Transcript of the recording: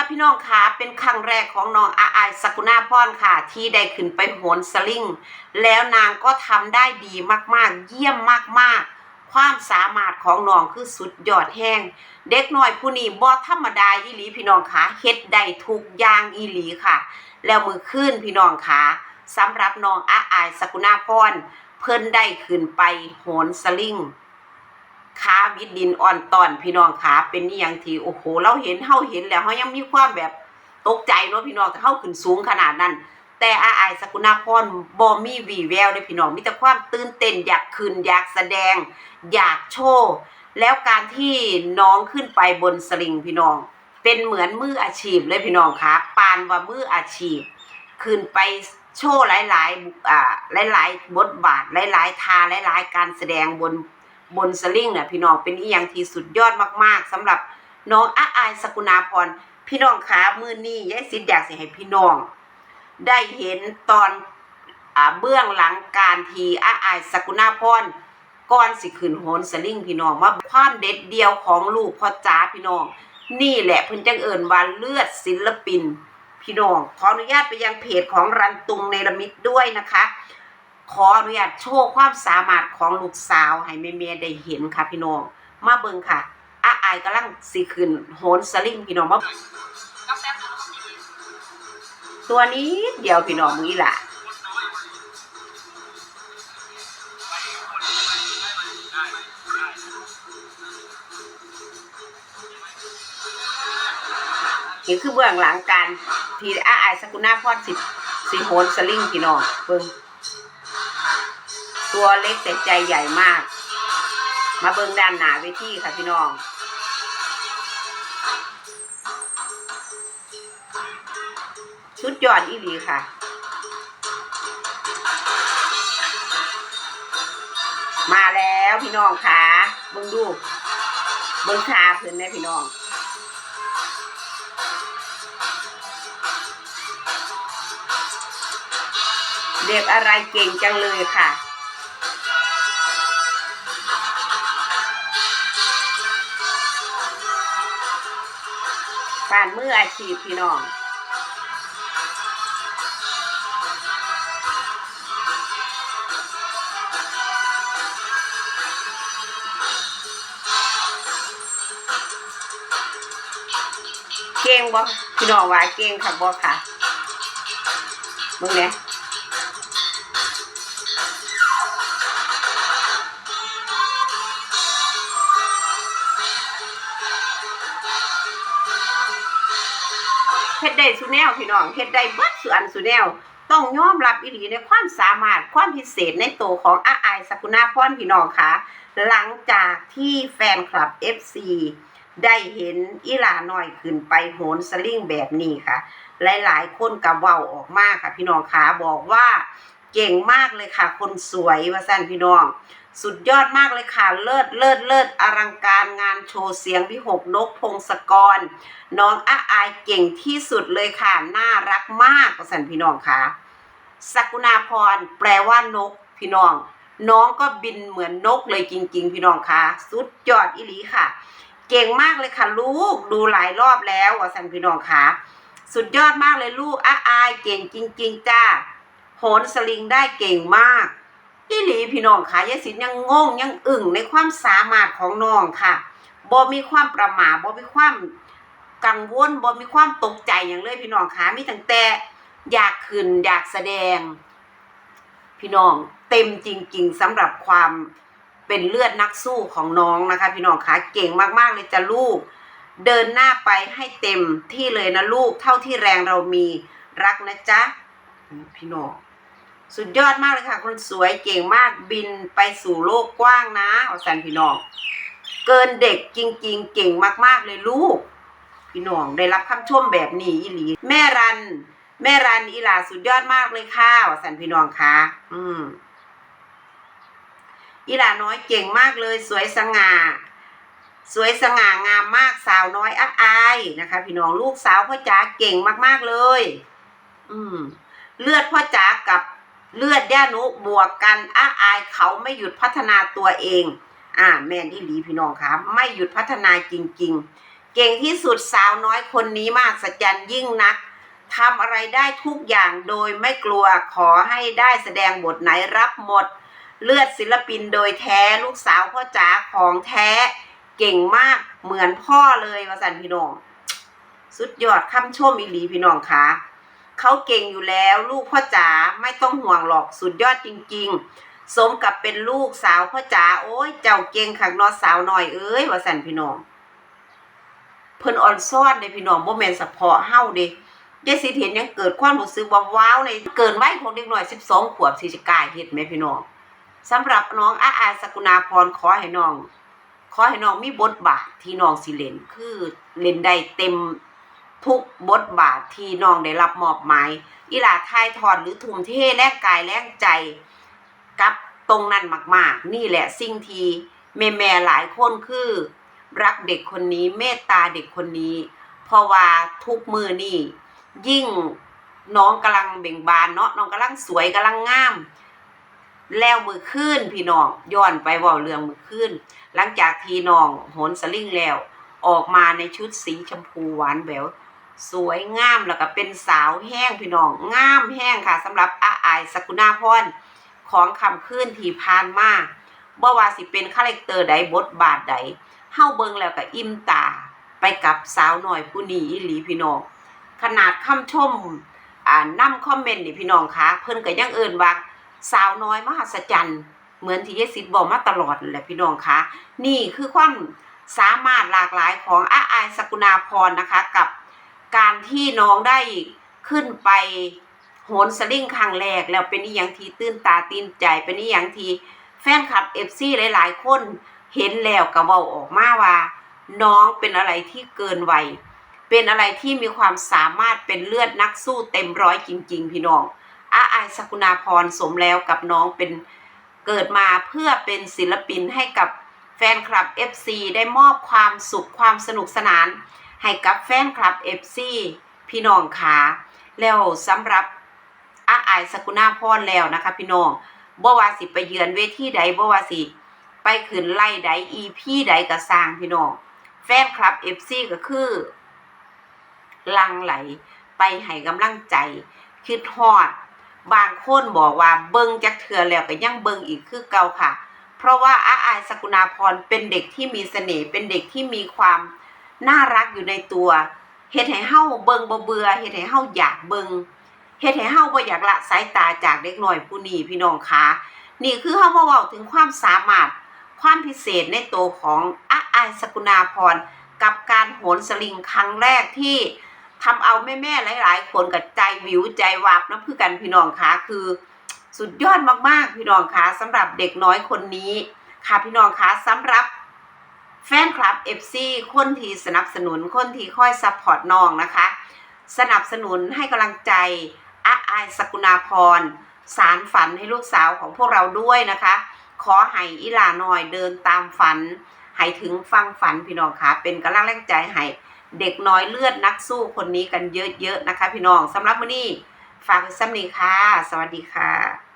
ค่ะพี่น้องค่ะเป็นครั้งแรกของน้องอาอายสกุณาพรค่ะ ที่ได้ขึ้นไปโหนสลิงแล้วนางก็ทำได้ดีมากๆ เยี่ยมมากๆ ความสามารถของน้องคือสุดยอดแห้ง เด็กน้อยผู้นี้บ่ธรรมดาอีหลีพี่น้องค่ะเฮ็ดได้ทุกอย่างอีหลีค่ะ แล้วมือขึ้นพี่น้องค่ะสำหรับน้องอาอายสกุณาพรเพิ่นได้ขึ้นไปโหนสลิง ขาวิดดินอ่อนตอนพี่น้องขาเป็นอหย่างทีโอ้โห เราเห็นเฮาเห็นแล้วเฮายังมีความแบบตกใจเนาะพี่น้องแต่เฮาขึ้นสูงขนาดนั้น แต่อาอายสกุณาพรบ่มีวีแววเลยพี่น้องมีแต่ความตื่นเต้นอยากขึ้นอยากแสดง อยากโชว์แล้วการที่น้องขึ้นไปบนสลิงพี่น้อง เป็นเหมือนมืออาชีพเลยพี่น้องคะปานว่ามืออาชีพ ขึ้นไปโชว์หลายๆบุอ่าหลาย ๆ บทบาทหลาย ๆ ทาหลาย ๆ การแสดงบน บนสลิงเนี่ยพี่น้องเป็นอีหยังที่สุดยอดมากๆสำหรับน้องอาอายสกุณาพรพี่น้องขามือนี้ยายสิทธิ์อยากสิให้พี่น้อง ได้เห็นตอนอ่าเบื้องหลังการทีอาอายสกุณาพรก่อนสิขึ้นโหนสลิงพี่น้องว่าความเด็ดเดียวของลูกพ่อจ๋าพี่น้อง นี่แหละเพิ่นจังเอิญว่าเลือดศิลปิน พี่น้องขออนุญาตไปยังเพจของรันตุงเนรมิตด้วยนะคะ ขออนุญาตโชว์ความสามารถของลูกสาวให้แม่เมียได้เห็นค่ะพี่น้อง มาเบิ่งค่ะอาอายกำลังสิขึ้นโหนสลิงพี่น้องมาตัวนี้เดียวพี่น้องมือละนี่คือเบื้องหลังการที่อาอายสกุณาพรสิสิโหนสลิงพี่น้องเบิ่ง ตัวเล็กแต่ใจใหญ่มาก มาเบิ่งด้านหนาเวทีค่ะพี่น้องชุดยอดอีหลีค่ะมาแล้วพี่น้องค่ะเบิ่งดูเบิ่งขาเพิ่นแม่พี่น้อง เด็กอะไรเก่งจังเลยค่ะ ผ่านมืออาชีพพี่น้องเก่งบ่พี่น้องว่าเก่งค่ะบ่ค่ะมึงเนี่ย เฮ็ดได้สุแนวพี่น้องเฮ็ดได้เบิดสุอันสุแนว ต้องยอมรับอีหลีในความสามารถความพิเศษในตัวของอาอายสกุณาพรพี่น้องค่ะ หลังจากที่แฟนคลับ FC ได้เห็นอีหลาน้อยขึ้นไปโหนสลิงแบบนี้ค่ะ หลายๆ คนกับเว้าออกมาค่ะ พี่น้องค่ะบอกว่าเก่งมากเลยค่ะ คนสวยว่าซั่นพี่น้อง สุดยอดมากเลยค่ะ เลิศเลิศเลิศอลังการงานโชว์เสียงพี่หกนกพงศกร น้องอาอายเก่งที่สุดเลยค่ะ น่ารักมากสันพี่น้องค่ะสกุณาพรแปลว่านกพี่น้อง น้องก็บินเหมือนนกเลยจริง ๆ พี่น้องค่ะ สุดยอดอิลีค่ะ เก่งมากเลยค่ะ ลูกดูหลายรอบแล้วว่าสันพี่น้องค่ะ สุดยอดมากเลยลูกอาอายเก่งจริง ๆ จ้าโหนสลิงได้เก่งมาก อีหลีพี่น้องค่ะยายสินยังงงยังอึ่งในความสามารถของน้องค่ะบ่มีความประหม่าบ่มีความกังวลบ่มีความตกใจอย่างเลยพี่น้องค่ะมีตั้งแต่อยากขึ้นอยากแสดง พี่น้องเต็มจริง ๆสำหรับความเป็นเลือดนักสู้ของน้องนะคะ พี่น้องค่ะเก่งมากๆเลยจ้ะลูก เดินหน้าไปให้เต็มที่เลยนะลูก เท่าที่แรงเรามีรักนะจ๊ะพี่น้อง สุดยอดมากเลยค่ะ คนสวยเก่งมากบินไปสู่โลกกว้างนะเอาสันพี่น้อง เกินเด็กจริง ๆ เก่งมาก ๆ เลยลูก พี่น้องได้รับคำชมแบบนี้อีหลี แม่รัน แม่รันอีหลาสุดยอดมากเลยค่ะว่าสันพี่น้องค่ะ อืมอีหลาน้อยเก่งมากเลย สวยสง่า สวยสง่างามมากสาวน้อยอักอายนะคะ พี่น้องลูกสาวพ่อจ๋าเก่งมาก ๆเลย อืม เลือดพ่อจ๋ากับ เลือดย่านุบวกกันอ้าอายเขาไม่หยุดพัฒนาตัวเอง อ่า แม่ที่หลีพี่น้องคะไม่หยุดพัฒนาจริง ๆ เก่งที่สุดสาวน้อยคนนี้มากสัจจันยิ่งนักทำอะไรได้ทุกอย่างโดยไม่กลัวขอให้ได้แสดงบทไหนรับหมด เลือดศิลปินโดยแท้ลูกสาวพ่อจ๋าของแท้เก่งมากเหมือนพ่อเลยวาสันพี่น้อง สุดยอดคำชมอีหลีพี่น้องคะ เขาเก่งอยู่แล้ว ลูกพ่อจ๋าไม่ต้องห่วงหรอกสุดยอดจริง ๆ สมกับเป็นลูกสาวพ่อจ๋าโอ้ยเจ้าเก่งขักเนอสาวหน่อยเอ้ยว่าสันพี่น้องเพิ่นอ่อนซ่อนเด้พี่น้องบ่แม่นเฉพาะเฮาเด้ยายสิเห็นยังเกิดความรู้สึกว่าว้าวในเกินวัยของเด็กน้อย 12 ขวบสิจะกล้าเฮ็ดแม่พี่น้องสำหรับน้องอาอาสกุณาพรขอให้น้อง ขอให้น้องมีบทบาทที่น้องสิเล่นคือเล่นได้เต็ม ทุกบทบาทที่น้องได้รับมอบหมายอีหลาทายทอดหรือทุ่มเทแรงกายแรงใจกับตรงนั้นมาก ๆ นี่แหละสิ่งที่แม่แม่หลายคนคือ รักเด็กคนนี้เมตตาเด็กคนนี้ เพราะว่าทุกมือนี่ยิ่งน้องกำลังเบ่งบานเนาะน้องกำลังสวยกำลังงาม แล้วมือขึ้นพี่น้องย้อนไปว่าเรื่องมือขึ้น หลังจากที่น้องโหนสลิงแล้ว ออกมาในชุดสีชมพูหวานแหวว สวยงามแล้วก็เป็นสาวแห้งพี่น้องงามแห้งค่ะสำหรับอาอายสกุณาพรของคำขึ้นที่ผ่านมาบ่ว่าสิเป็นคาแรคเตอร์ใดบทบาทใดเฮาเบิ่งแล้วก็อิ่มตาไปกับสาวหน่อยผู้นี้อีหลีพี่น้องขนาดคำชมอ่านำคอมเมนต์นี่พี่น้องคะเพิ่นก็ยังเอิ้นว่าสาวน้อยมหัศจรรย์เหมือนที่ยายสิทธิ์บอกมาตลอดแหละพี่น้องคะนี่คือความสามารถหลากหลายของอาอายสกุณาพรนะคะ กับ การที่น้องได้ขึ้นไปโหนสลิงครั้งแรก แล้วเป็นอีหยังทีตื่นตาตื่นใจเป็นอีหยังทีแฟนคลับ FC หลายๆ คนเห็นแล้วก็เว้าออกมาว่า น้องเป็นอะไรที่เกินวัยเป็นอะไรที่มีความสามารถเป็นเลือดนักสู้เต็มร้อยจริง ๆ พี่น้องอาไอสกุณาพรสมแล้วกับน้องเป็นเกิดมาเพื่อเป็นศิลปินให้กับแฟนคลับ FC ได้มอบความสุขความสนุกสนาน ให้กับแฟนคลับ FC พี่น้องขาแล้วสำหรับอาอายสกุณาพรแล้วนะคะ พี่น้องบ่ว่าสิไปเยือนเวทีใดบ่ว่าสิไปขึ้นไล่ใด EP ใดก็สร้างพี่น้องแฟนคลับ FC ก็คือลังไหลไปให้กำลังใจคิดฮอด บางคนบอกว่าเบิ่งจักเทือแล้วก็ยังเบิ่งอีกคือเก่าค่ะ เพราะว่าอาอายสกุณาพรเป็นเด็กที่มีเสน่ห์เป็นเด็กที่มีความ น่ารักอยู่ในตัวเฮ็ดให้เฮาเบิ่งบ่เบื่อเฮ็ดให้เฮาอยากเบิ่งเฮ็ดให้เฮาบ่อยากละสายตาจากเด็กน้อยผู้นี้พี่น้องคะนี่คือเฮามาเว้าถึงความสามารถ ความพิเศษในตัวของอาอายสกุณาพรกับการโหนสลิงครั้งแรกที่ทำเอาแม่ๆหลาย ๆ คนกับใจวิวใจวับนะเพื่อกันพี่น้องคะคือ สุดยอดมากๆพี่น้องคะสำหรับเด็กน้อยคนนี้ค่ะพี่น้องคะสำหรับ แฟนคลับ FC คนที่สนับสนุนคนที่คอยซัพพอร์ตน้องนะคะ สนับสนุนให้กำลังใจอาอายสกุณาพร สารฝันให้ลูกสาวของพวกเราด้วยนะคะ ขอให้อีหลาน้อยเดินตามฝัน ให้ถึงฟังฝันพี่น้องค่ะ เป็นกำลังแรงใจให้เด็กน้อยเลือดนักสู้คนนี้กันเยอะๆนะคะ พี่น้องสำหรับมื้อนี้ฝากไว้ซ้ำนี้ค่ะ สวัสดีค่ะ